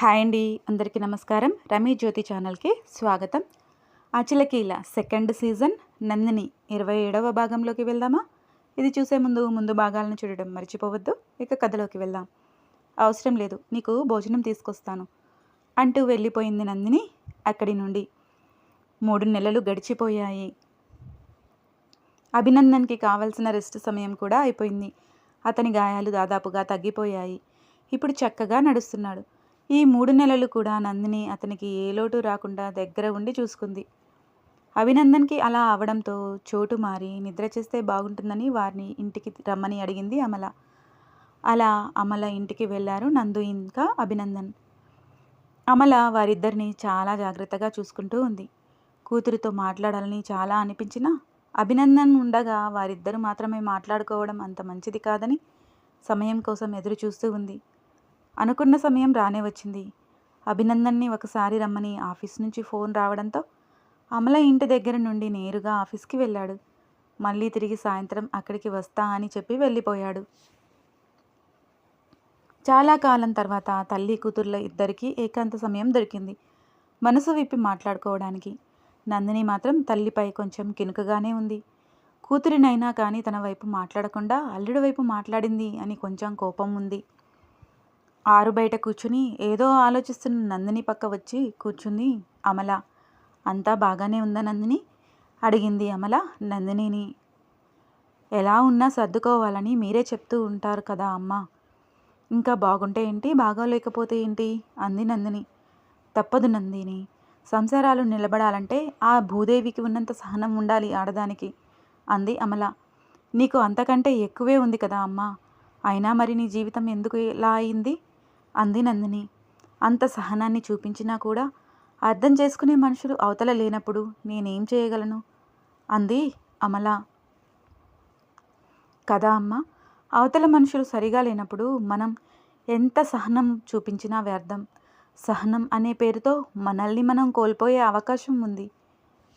Hi అండి అందరికీ నమస్కారం. రమీ జ్యోతి ఛానల్కి స్వాగతం. అచిలకీల సెకండ్ సీజన్ నందిని ఇరవై ఏడవ భాగంలోకి వెళ్దామా? ఇది చూసే ముందు ముందు భాగాలను చూడడం మర్చిపోవద్దు. ఇక కథలోకి వెళ్దాం. అవసరం లేదు నీకు భోజనం తీసుకొస్తాను. అంటూ వెళ్ళిపోయింది నందిని అక్కడి నుండి. మూడు నెలలు గడిచిపోయాయి. అభినందన్కి కావలసిన రెస్ట్ సమయం కూడా అయిపోయింది. అతని గాయాలు దాదాపుగా తగ్గిపోయాయి. ఇప్పుడు చక్కగా నడుస్తున్నాడు. ఈ మూడు నెలలు కూడా నందిని అతనికి ఏ లోటు రాకుండా దగ్గర ఉండి చూసుకుంది. అభినందన్కి అలా అవడంతో చోటు మారి నిద్ర చేస్తే బాగుంటుందని వారిని ఇంటికి రమ్మని అడిగింది అమల. అలా అమల ఇంటికి వెళ్ళారు నందు ఇంకా అభినందన్. అమల వారిద్దరిని చాలా జాగ్రత్తగా చూసుకుంటూ ఉంది. కూతురితో మాట్లాడాలని చాలా అనిపించినా అభినందన్ ఉండగా వారిద్దరూ మాత్రమే మాట్లాడుకోవడం అంత మంచిది కాదని సమయం కోసం ఎదురు చూస్తూ ఉంది. అనుకున్న సమయం రానే వచ్చింది. అభినందన్ని ఒకసారి రమ్మని ఆఫీస్ నుంచి ఫోన్ రావడంతో అమల ఇంటి దగ్గర నుండి నేరుగా ఆఫీస్కి వెళ్ళాడు. మళ్ళీ తిరిగి సాయంత్రం అక్కడికి వస్తా అని చెప్పి వెళ్ళిపోయాడు. చాలా కాలం తర్వాత తల్లి కూతుర్ల ఇద్దరికీ ఏకాంత సమయం దొరికింది. మనసు విప్పి మాట్లాడుకోవడానికి. నందిని మాత్రం తల్లిపై కొంచెం కినుకగానే ఉంది. కూతురినైనా కానీ తన వైపు మాట్లాడకుండా అల్లుడి వైపు మాట్లాడింది అని కొంచెం కోపం ఉంది. ఆరు బయట కూర్చుని ఏదో ఆలోచిస్తున్న నందిని పక్క వచ్చి కూర్చుంది అమల. అంతా బాగానే ఉందా నందిని? అడిగింది అమల నందినిని. ఎలా ఉన్నా సర్దుకోవాలని మీరే చెప్తూ ఉంటారు కదా అమ్మ. ఇంకా బాగుంటే ఏంటి? బాగోలేకపోతే ఏంటి? అంది నందిని. తప్పదు నందిని. సంసారాలు నిలబడాలంటే ఆ భూదేవికి ఉన్నంత సహనం ఉండాలి ఆడదానికి అంది అమల. నీకు అంతకంటే ఎక్కువే ఉంది కదా అమ్మా. అయినా మరి నీ జీవితం ఎందుకు ఇలా అయింది? అంది నందిని. అంత సహనాన్ని చూపించినా కూడా అర్థం చేసుకునే మనుషులు అవతల లేనప్పుడు నేనేం చేయగలను? అంది అమల. కదా అమ్మ అవతల మనుషులు సరిగా లేనప్పుడు మనం ఎంత సహనం చూపించినా వ్యర్థం. సహనం అనే పేరుతో మనల్ని మనం కోల్పోయే అవకాశం ఉంది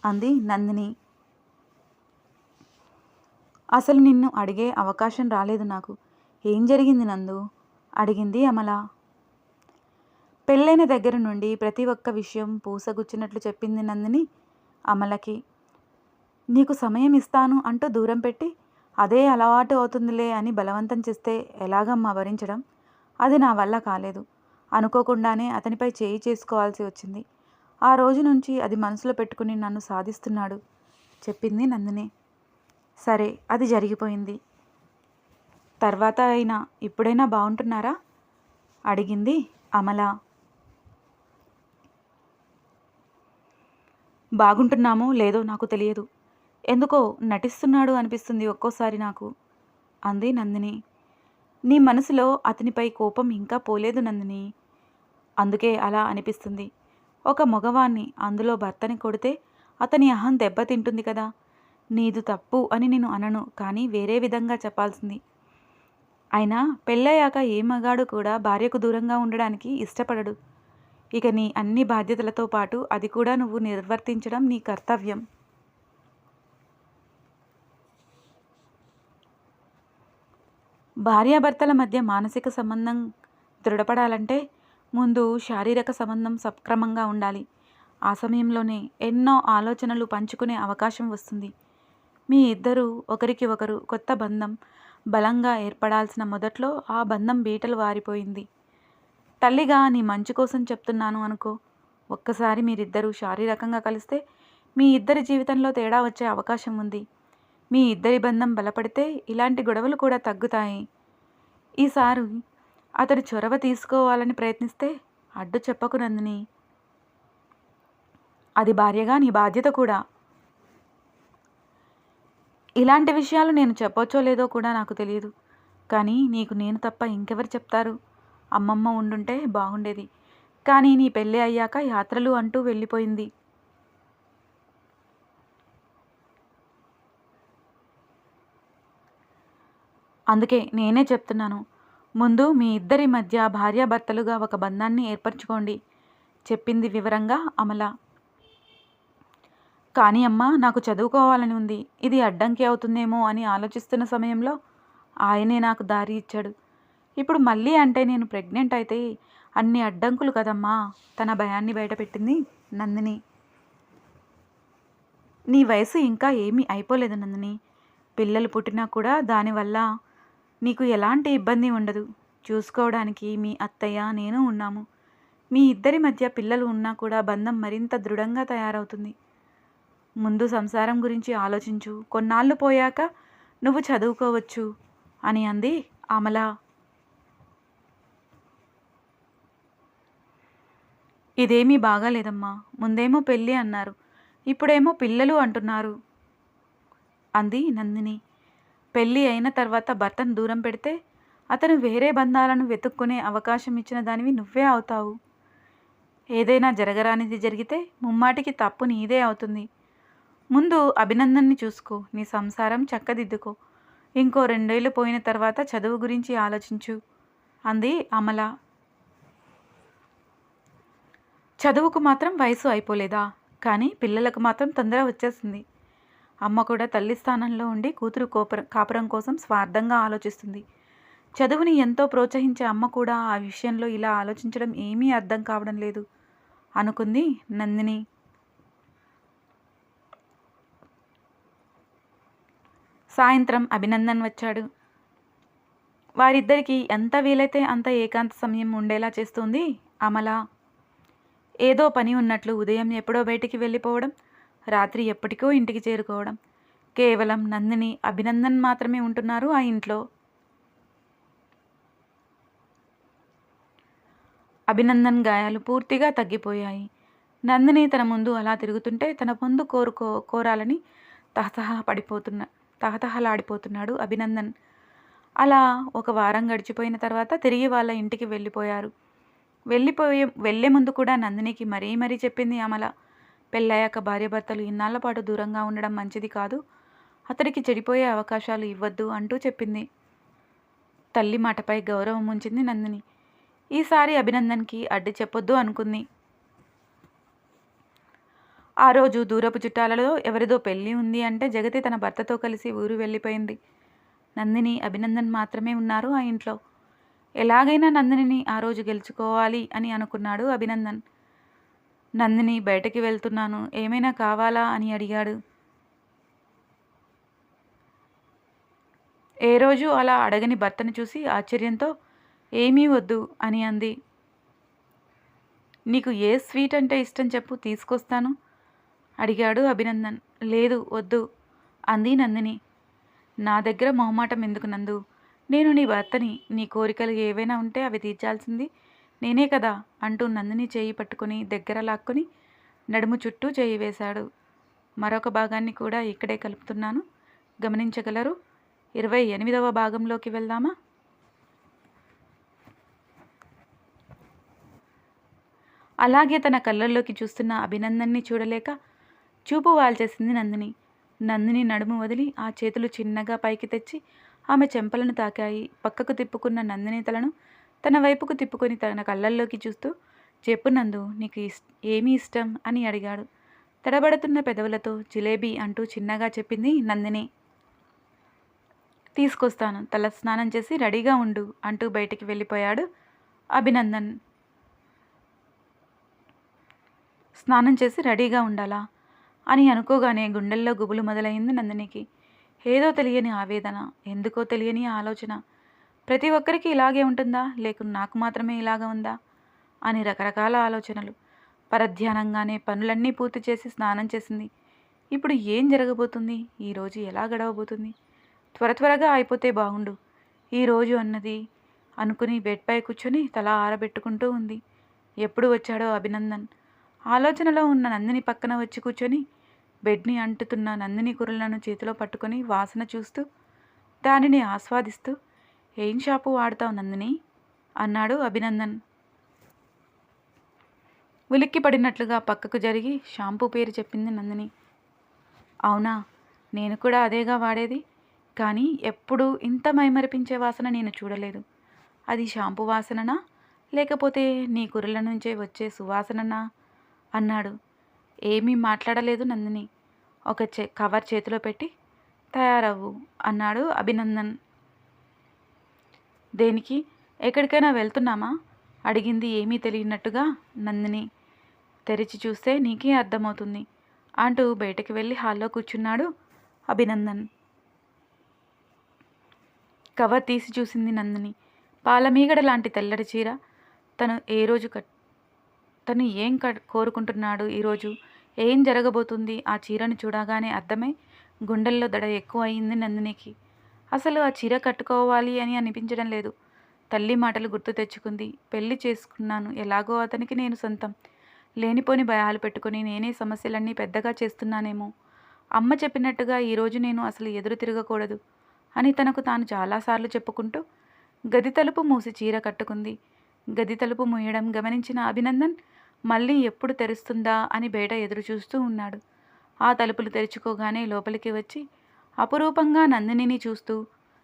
అంది నందిని. అసలు నిన్ను అడిగే అవకాశం రాలేదు నాకు. ఏం జరిగింది నందు? అడిగింది అమల. పెళ్ళైన దగ్గర నుండి ప్రతి ఒక్క విషయం పూసగుచ్చినట్లు చెప్పింది నందిని అమలకి. నీకు సమయం ఇస్తాను అంటూ దూరం పెట్టి అదే అలవాటు అవుతుందిలే అని బలవంతం చేస్తే ఎలాగమ్మా భరించడం అది నా వల్ల కాలేదు. అనుకోకుండానే అతనిపై చేయి చేసుకోవాల్సి వచ్చింది. ఆ రోజు నుంచి అది మనసులో పెట్టుకుని నన్ను సాధిస్తున్నాడు చెప్పింది నందిని. సరే అది జరిగిపోయింది. తర్వాత అయినా ఇప్పుడైనా బాగుంటున్నారా అడిగింది అమల. బాగుంటున్నామో లేదో నాకు తెలియదు. ఎందుకో నటిస్తున్నాడు అనిపిస్తుంది ఒక్కోసారి నాకు. అంది నందిని. నీ మనసులో అతనిపై కోపం ఇంకా పోలేదు నందిని. అందుకే అలా అనిపిస్తుంది. ఒక మగవాణ్ణి అందులో భర్తని కొడితే అతని అహం దెబ్బతింటుంది కదా. నీదు తప్పు అని నేను అనను కానీ వేరే విధంగా చెప్పాల్సింది. అయినా పెళ్ళయ్యాక ఏ మగాడు కూడా భార్యకు దూరంగా ఉండడానికి ఇష్టపడడు. ఇక నీ అన్ని బాధ్యతలతో పాటు అది కూడా నువ్వు నిర్వర్తించడం నీ కర్తవ్యం. భార్యాభర్తల మధ్య మానసిక సంబంధం దృఢపడాలంటే ముందు శారీరక సంబంధం సక్రమంగా ఉండాలి. ఆ సమయంలోనే ఎన్నో ఆలోచనలు పంచుకునే అవకాశం వస్తుంది. మీ ఇద్దరూ ఒకరికి ఒకరు కొత్త బంధం బలంగా ఏర్పడాల్సిన మొదట్లో ఆ బంధం బీటలు వారిపోయింది. తల్లిగా నీ మంచి కోసం చెప్తున్నాను అనుకో. ఒక్కసారి మీరిద్దరూ శారీరకంగా కలిస్తే మీ ఇద్దరి జీవితంలో తేడా వచ్చే అవకాశం ఉంది. మీ ఇద్దరి బంధం బలపడితే ఇలాంటి గొడవలు కూడా తగ్గుతాయి. ఈసారి అతడు చొరవ తీసుకోవాలని ప్రయత్నిస్తే అడ్డు చెప్పకు నందిని. అది భార్యగా నీ బాధ్యత కూడా. ఇలాంటి విషయాలు నేను చెప్పొచ్చో లేదో కూడా నాకు తెలియదు కానీ నీకు నేను తప్ప ఇంకెవరు చెప్తారు? అమ్మమ్మ ఉండుంటే బాగుండేది. కానీ నీ పెళ్ళి అయ్యాక యాత్రలు అంటూ వెళ్ళిపోయింది. అందుకే నేనే చెప్తున్నాను. ముందు మీ ఇద్దరి మధ్య భార్యాభర్తలుగా ఒక బంధాన్ని ఏర్పరచుకోండి. చెప్పింది వివరంగా అమల. కానీ అమ్మ నాకు చదువుకోవాలని ఉంది. ఇది అడ్డంకి అవుతుందేమో అని ఆలోచిస్తున్న సమయంలో ఆయనే నాకు దారి ఇచ్చాడు. ఇప్పుడు మళ్ళీ అంటే నేను ప్రెగ్నెంట్ అయితే అన్ని అడ్డంకులు కదమ్మా. తన భయాన్ని బయటపెట్టింది నందిని. నీ వయసు ఇంకా ఏమీ అయిపోలేదు నందిని. పిల్లలు పుట్టినా కూడా దానివల్ల నీకు ఎలాంటి ఇబ్బంది ఉండదు. చూసుకోవడానికి మీ అత్తయ్య నేను ఉన్నాము. మీ ఇద్దరి మధ్య పిల్లలు ఉన్నా కూడా బంధం మరింత దృఢంగా తయారవుతుంది. ముందు సంసారం గురించి ఆలోచించు. కొన్నాళ్ళు పోయాక నువ్వు చదువుకోవచ్చు అని అంది అమల. ఇదేమీ బాగాలేదమ్మా. ముందేమో పెళ్ళి అన్నారు. ఇప్పుడేమో పిల్లలు అంటున్నారు. అంది నందిని. పెళ్ళి అయిన తర్వాత భర్తను దూరం పెడితే అతను వేరే బంధాలను వెతుక్కునే అవకాశం ఇచ్చిన దానివి నువ్వే అవుతావు. ఏదైనా జరగరానిది జరిగితే ముమ్మాటికి తప్పు నీదే అవుతుంది. ముందు అభినందన్ని చూసుకో. నీ సంసారం చక్కదిద్దుకో. ఇంకో రెండేళ్ళు పోయిన తర్వాత చదువు గురించి ఆలోచించు. అంది అమల. చదువుకు మాత్రం వయసు అయిపోలేదా? కానీ పిల్లలకు మాత్రం తొందర వచ్చేసింది. అమ్మ కూడా తల్లి స్థానంలో ఉండి కూతురు కోపరం కాపురం కోసం స్వార్థంగా ఆలోచిస్తుంది. చదువుని ఎంతో ప్రోత్సహించే అమ్మ కూడా ఆ విషయంలో ఇలా ఆలోచించడం ఏమీ అర్థం కావడం లేదు. అనుకుంది నందిని. సాయంత్రం అభినందన్ వచ్చాడు. వారిద్దరికీ ఎంత వీలైతే అంత ఏకాంత సమయం ఉండేలా చేస్తుంది అమల. ఏదో పని ఉన్నట్లు ఉదయం ఎప్పుడో బయటికి వెళ్ళిపోవడం రాత్రి ఎప్పటికో ఇంటికి చేరుకోవడం. కేవలం నందిని అభినందన్ మాత్రమే ఉంటున్నారు ఆ ఇంట్లో. అభినందన్ గాయాలు పూర్తిగా తగ్గిపోయాయి. నందిని తన ముందు అలా తిరుగుతుంటే తన ముందు కోరుకో కోరాలని తహతహ పడిపోతున్న తహతహలాడిపోతున్నాడు అభినందన్. అలా ఒక వారం గడిచిపోయిన తర్వాత తిరిగి వాళ్ళ ఇంటికి వెళ్ళిపోయారు. వెళ్ళిపోయే వెళ్ళే ముందు కూడా నందినికి మరీ మరీ చెప్పింది అమల. పెళ్ళయ్యాక భార్యాభర్తలు ఇన్నాళ్ళ పాటు దూరంగా ఉండడం మంచిది కాదు. అతడికి చెడిపోయే అవకాశాలు ఇవ్వద్దు అంటూ చెప్పింది. తల్లి మాటపై గౌరవం ఉంచింది నందిని. ఈసారి అభినందన్కి అడ్డు చెప్పొద్దు అనుకుంది. ఆ రోజు దూరపు చుట్టాలలో ఎవరిదో పెళ్ళి ఉంది అంటే జగతి తన భర్తతో కలిసి ఊరు వెళ్ళిపోయింది. నందిని అభినందన్ మాత్రమే ఉన్నారు ఆ ఇంట్లో. ఎలాగైనా నందినిని ఆ రోజు గెలుచుకోవాలి అని అనుకున్నాడు అభినందన్. నందిని బయటకి వెళ్తున్నాను ఏమైనా కావాలా అని అడిగాడు. ఏ రోజు అలా అడగని భర్తను చూసి ఆశ్చర్యంతో ఏమీ వద్దు అని అంది. నీకు ఏ స్వీట్ అంటే ఇష్టం చెప్పు తీసుకొస్తాను అడిగాడు అభినందన్. లేదు వద్దు అంది నందిని. నా దగ్గర మొహమాటం ఎందుకు నందు? నేను నీ భర్తని నీ కోరికలు ఏవైనా ఉంటే అవి తీర్చాల్సింది నేనే కదా అంటూ నందిని చేయి పట్టుకుని దగ్గర లాక్కుని నడుము చుట్టూ చేయి వేశాడు. మరొక భాగాన్ని కూడా ఇక్కడే కలుపుతున్నాను. గమనించగలరు? ఇరవై ఎనిమిదవ భాగంలోకి వెళ్దామా? అలాగే తన కళ్ళల్లోకి చూస్తున్న అభినందన్ని చూడలేక చూపు వాల్చేసింది నందిని. నందిని నడుము వదిలి ఆ చేతులు చిన్నగా పైకి తెచ్చి ఆమె చెంపలను తాకాయి పక్కకు తిప్పుకున్న నందిని తలను తన వైపుకు తిప్పుకొని తన కళ్ళల్లోకి చూస్తూ చెప్పు నందు నీకు ఇస్ ఏమి ఇష్టం? అని అడిగాడు. తడబడుతున్న పెదవులతో జిలేబీ అంటూ చిన్నగా చెప్పింది నందిని. తీసుకొస్తాను తల స్నానం చేసి రెడీగా ఉండు అంటూ బయటికి వెళ్ళిపోయాడు అభినందన్. స్నానం చేసి రెడీగా ఉండాలా? అని అనుకోగానే గుండెల్లో గుబులు మొదలైంది నందినికి. ఏదో తెలియని ఆవేదన ఎందుకో తెలియని ఆలోచన. ప్రతి ఒక్కరికి ఇలాగే ఉంటుందా? లేక నాకు మాత్రమే ఇలాగ ఉందా? అని రకరకాల ఆలోచనలు. పరధ్యానంగానే పనులన్నీ పూర్తి చేసి స్నానం చేసింది. ఇప్పుడు ఏం జరగబోతుంది? ఈరోజు ఎలా గడవబోతుంది? త్వర త్వరగా అయిపోతే బాగుండు. ఈరోజు అన్నది అనుకుని బెడ్పై కూర్చొని తల ఆరబెట్టుకుంటూ ఉంది. ఎప్పుడు వచ్చాడో అభినందన్. ఆలోచనలో ఉన్న నందిని పక్కన వచ్చి కూర్చొని బెడ్ని అంటుతున్న నందిని కూరలను చేతిలో పట్టుకొని వాసన చూస్తూ దానిని ఆస్వాదిస్తూ ఏం షాపు వాడతావు నందిని? అన్నాడు అభినందన్. ఉలిక్కి పడినట్లుగా పక్కకు జరిగి షాంపూ పేరు చెప్పింది నందిని. అవునా నేను కూడా అదేగా వాడేది. కానీ ఎప్పుడూ ఇంత మైమరిపించే వాసన నేను చూడలేదు. అది షాంపూ వాసననా? లేకపోతే నీ కుర్రల నుంచే వచ్చే సువాసననా? అన్నాడు. ఏమీ మాట్లాడలేదు నందిని. ఒక చే కవర్ చేతిలో పెట్టి తయారవ్వు అన్నాడు అభినందన్. దేనికి? ఎక్కడికైనా వెళ్తున్నామా? అడిగింది ఏమీ తెలియనట్టుగా నందిని. తెరిచి చూస్తే నీకే అర్థమవుతుంది అంటూ బయటకు వెళ్ళి హాల్లో కూర్చున్నాడు అభినందన్. కవర్ తీసి చూసింది నందిని. పాలమీగడ లాంటి తెల్లటి చీర. తను ఏ రోజు కట్ తను ఏం క కోరుకుంటున్నాడు ఈరోజు ఏం జరగబోతుంది? ఆ చీరను చూడగానే అర్థమై గుండెల్లో దడ ఎక్కువ అయింది నందినికి. అసలు ఆ చీర కట్టుకోవాలి అని అనిపించడం లేదు. తల్లి మాటలు గుర్తు తెచ్చుకుంది. పెళ్ళి చేసుకున్నాను. ఎలాగో అతనికి నేను సొంతం. లేనిపోని భయాలు పెట్టుకుని నేనే సమస్యలన్నీ పెద్దగా చేస్తున్నానేమో. అమ్మ చెప్పినట్టుగా ఈరోజు నేను అసలు ఎదురు తిరగకూడదు అని తనకు తాను చాలాసార్లు చెప్పుకుంటూ గది తలుపు మూసి చీర కట్టుకుంది. గది తలుపు మూయడం గమనించిన అభినందన్ మళ్ళీ ఎప్పుడు తెరుస్తుందా అని బయట ఎదురుచూస్తూ ఉన్నాడు. ఆ తలుపులు తెరుచుకోగానే లోపలికి వచ్చి అపురూపంగా నందినిని చూస్తూ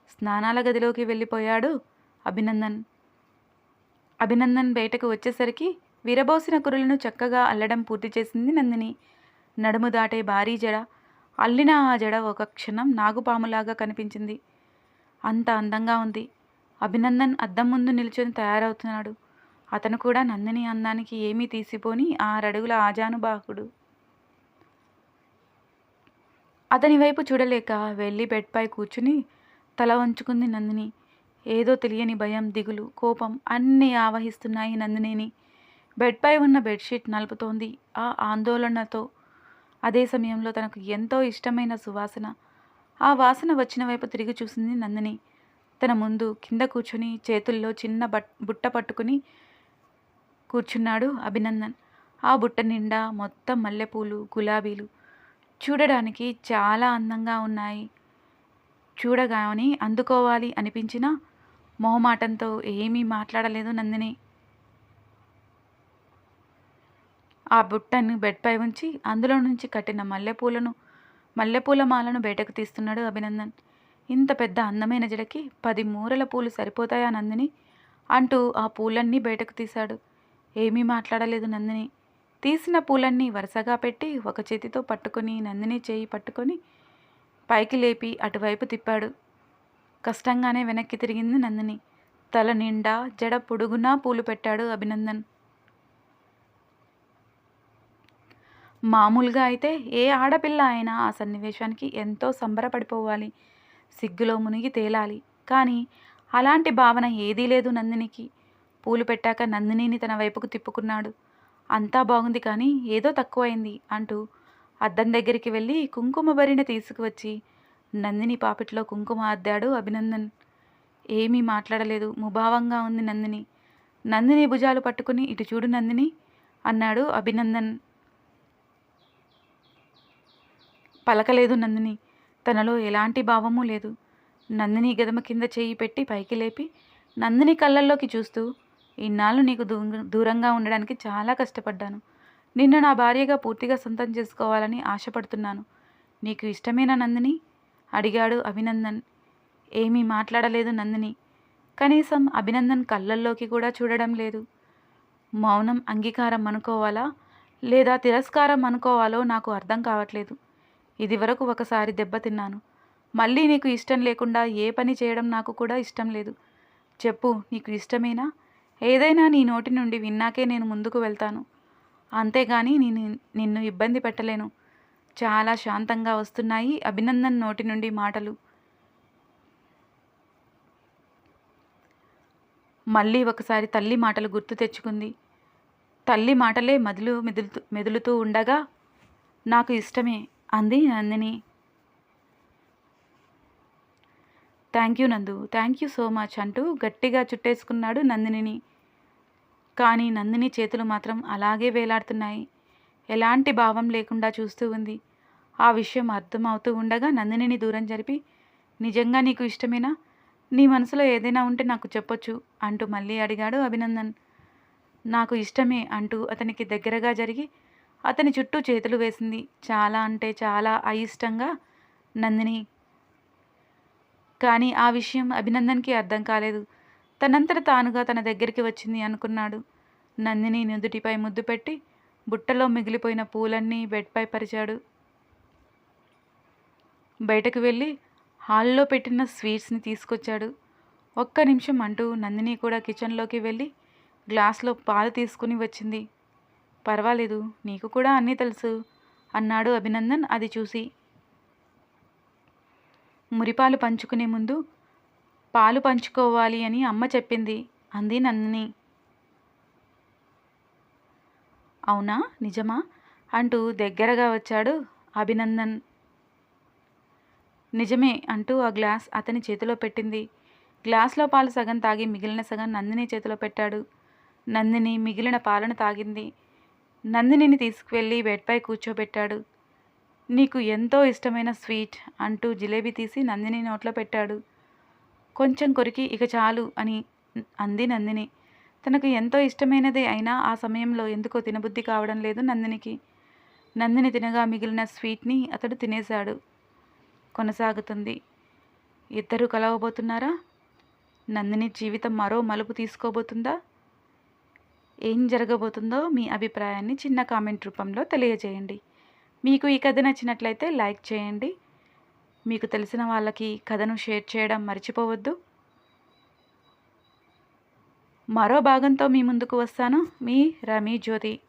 స్నానాల గదిలోకి వెళ్ళిపోయాడు అభినందన్. అభినందన్ బయటకు వచ్చేసరికి విరబోసిన కురులను చక్కగా అల్లడం పూర్తి చేసింది నందిని. నడుము దాటే భారీ జడ అల్లిన ఆ జడ ఒక క్షణం నాగుపాములాగా కనిపించింది. అంత అందంగా ఉంది. అభినందన్ అద్దం ముందు నిల్చొని తయారవుతున్నాడు. అతను కూడా నందిని అందానికి ఏమీ తీసిపోని ఆరడుగుల ఆజానుబాహుడు. అతని వైపు చూడలేక వెళ్ళి బెడ్పై కూర్చుని తల వంచుకుంది నందిని. ఏదో తెలియని భయం దిగులు కోపం అన్నీ ఆవహిస్తున్నాయి నందినిని. బెడ్పై ఉన్న బెడ్షీట్ నలుపుతోంది. ఆ ఆందోళనతో అదే సమయంలో తనకు ఎంతో ఇష్టమైన సువాసన. ఆ వాసన వచ్చిన వైపు తిరిగి చూసింది నందిని. తన ముందు కింద కూర్చుని చేతుల్లో చిన్న బట్ బుట్ట పట్టుకుని కూర్చున్నాడు అభినందన్. ఆ బుట్ట నిండా మొత్తం మల్లెపూలు గులాబీలు చూడడానికి చాలా అందంగా ఉన్నాయి. చూడగాని అందుకోవాలి అనిపించిన మొహమాటంతో ఏమీ మాట్లాడలేదు నందిని. ఆ బుట్టను బెడ్పై ఉంచి అందులో నుంచి కట్టిన మల్లెపూలను మల్లెపూల మాలను బయటకు తీస్తున్నాడు అభినందన్. ఇంత పెద్ద అందమైన జడకి పది మూరల పూలు సరిపోతాయా నందిని? అంటూ ఆ పూలన్నీ బయటకు తీశాడు. ఏమీ మాట్లాడలేదు నందిని. తీసిన పూలన్నీ వరుసగా పెట్టి ఒక చేతితో పట్టుకొని నందిని చేయి పట్టుకొని పైకి లేపి అటువైపు తిప్పాడు. కష్టంగానే వెనక్కి తిరిగింది నందిని. తల నిండా జడ పొడుగునా పూలు పెట్టాడు అభినందన్. మామూలుగా అయితే ఏ ఆడపిల్ల అయినా ఆ సన్నివేశానికి ఎంతో సంబరపడిపోవాలి. సిగ్గులో మునిగి తేలాలి. కానీ అలాంటి భావన ఏదీ లేదు నందినికి. పూలు పెట్టాక నందినిని తన వైపుకు తిప్పుకున్నాడు. అంతా బాగుంది కానీ ఏదో తక్కువైంది అంటూ అద్దం దగ్గరికి వెళ్ళి కుంకుమ బరిని తీసుకువచ్చి నందిని పాపిట్లో కుంకుమ అద్దాడు అభినందన్. ఏమీ మాట్లాడలేదు. ముభావంగా ఉంది నందిని. నందిని భుజాలు పట్టుకుని ఇటు చూడు నందిని అన్నాడు అభినందన్. పలకలేదు నందిని. తనలో ఎలాంటి భావము లేదు. నందిని గదమ కింద చేయి పెట్టి పైకి లేపి నందిని కళ్ళల్లోకి చూస్తూ ఇన్నాళ్ళు నీకు దూ- దూరంగా ఉండడానికి చాలా కష్టపడ్డాను. నిన్ను నా భార్యగా పూర్తిగా సొంతం చేసుకోవాలని ఆశపడుతున్నాను. నీకు ఇష్టమేనా నందిని? అడిగాడు అభినందన్. ఏమీ మాట్లాడలేదు నందిని. కనీసం అభినందన్ కళ్ళల్లోకి కూడా చూడడం లేదు. మౌనం అంగీకారం అనుకోవాలా? లేదా తిరస్కారం అనుకోవాలో నాకు అర్థం కావట్లేదు. ఇదివరకు ఒకసారి దెబ్బతిన్నాను మళ్ళీ నీకు ఇష్టం లేకుండా ఏ పని చేయడం నాకు కూడా ఇష్టం లేదు. చెప్పు నీకు ఇష్టమేనా? ఏదైనా నీ నోటి నుండి విన్నాకే నేను ముందుకు వెళ్తాను. అంతేగాని నేను నిన్ను ఇబ్బంది పెట్టలేను. చాలా శాంతంగా వస్తున్నాయి అభినందన్ నోటి నుండి మాటలు. మళ్ళీ ఒకసారి తల్లి మాటలు గుర్తు తెచ్చుకుంది. తల్లి మాటలే మదులు మెదులుతూ మెదులుతూ ఉండగా నాకు ఇష్టమే అంది Nandini. Thank you Nandu thank you so much అంటూ గట్టిగా చుట్టేసుకున్నాడు నందినిని. కానీ నందిని చేతులు మాత్రం అలాగే వేలాడుతున్నాయి. ఎలాంటి భావం లేకుండా చూస్తూ ఉంది. ఆ విషయం అర్థమవుతూ ఉండగా నందినిని దూరం జరిపి నిజంగా నీకు ఇష్టమేనా? నీ మనసులో ఏదైనా ఉంటే నాకు చెప్పొచ్చు అంటూ మళ్ళీ అడిగాడు అభినందన్. నాకు ఇష్టమే అంటూ అతనికి దగ్గరగా జరిగి అతని చుట్టూ చేతులు వేసింది. చాలా అంటే చాలా అయిష్టంగా నందిని కానీ ఆ విషయం అభినందన్కి అర్థం కాలేదు. తనంతట తానుగా తన దగ్గరికి వచ్చింది అనుకున్నాడు. నందిని నుదుటిపై ముద్దు పెట్టి బుట్టలో మిగిలిపోయిన పూలన్నీ బెడ్పై పరిచాడు. బయటకు వెళ్ళి హాల్లో పెట్టిన స్వీట్స్ని తీసుకొచ్చాడు. ఒక్క నిమిషం అంటూ నందిని కూడా కిచెన్లోకి వెళ్ళి గ్లాస్లో పాలు తీసుకుని వచ్చింది. పర్వాలేదు నీకు కూడా అన్నీ తెలుసు అన్నాడు అభినందన్ అది చూసి. మురిపాలు పంచుకునే ముందు పాలు పంచుకోవాలి అని అమ్మ చెప్పింది అంది నందిని. అవునా? నిజమా? అంటూ దగ్గరగా వచ్చాడు అభినందన్. నిజమే అంటూ ఆ గ్లాస్ అతని చేతిలో పెట్టింది. గ్లాస్లో పాలు సగం తాగి మిగిలిన సగం నందిని చేతిలో పెట్టాడు. నందిని మిగిలిన పాలను తాగింది. నందినిని తీసుకువెళ్ళి బెడ్పై కూర్చోబెట్టాడు. నీకు ఎంతో ఇష్టమైన స్వీట్ అంటూ జిలేబీ తీసి నందిని నోట్లో పెట్టాడు. కొంచెం కొరికి ఇక చాలు అని అంది నందిని. తనకు ఎంతో ఇష్టమైనదే అయినా ఆ సమయంలో ఎందుకో తినబుద్ధి కావడం లేదు నందినికి. నందిని తినగా మిగిలిన స్వీట్ని అతడు తినేశాడు. కొనసాగుతుంది. ఇద్దరు కలవబోతున్నారా? నందిని జీవితం మరో మలుపు తీసుకోబోతుందా? ఏం జరగబోతుందో మీ అభిప్రాయాన్ని చిన్న కామెంట్ రూపంలో తెలియజేయండి. మీకు ఈ కథ నచ్చినట్లయితే లైక్ చేయండి. మీకు తెలిసిన వాళ్ళకి కథను షేర్ చేయడం మర్చిపోవద్దు. మరో భాగంతో మీ ముందుకు వస్తాను. మీ రమీ జ్యోతి.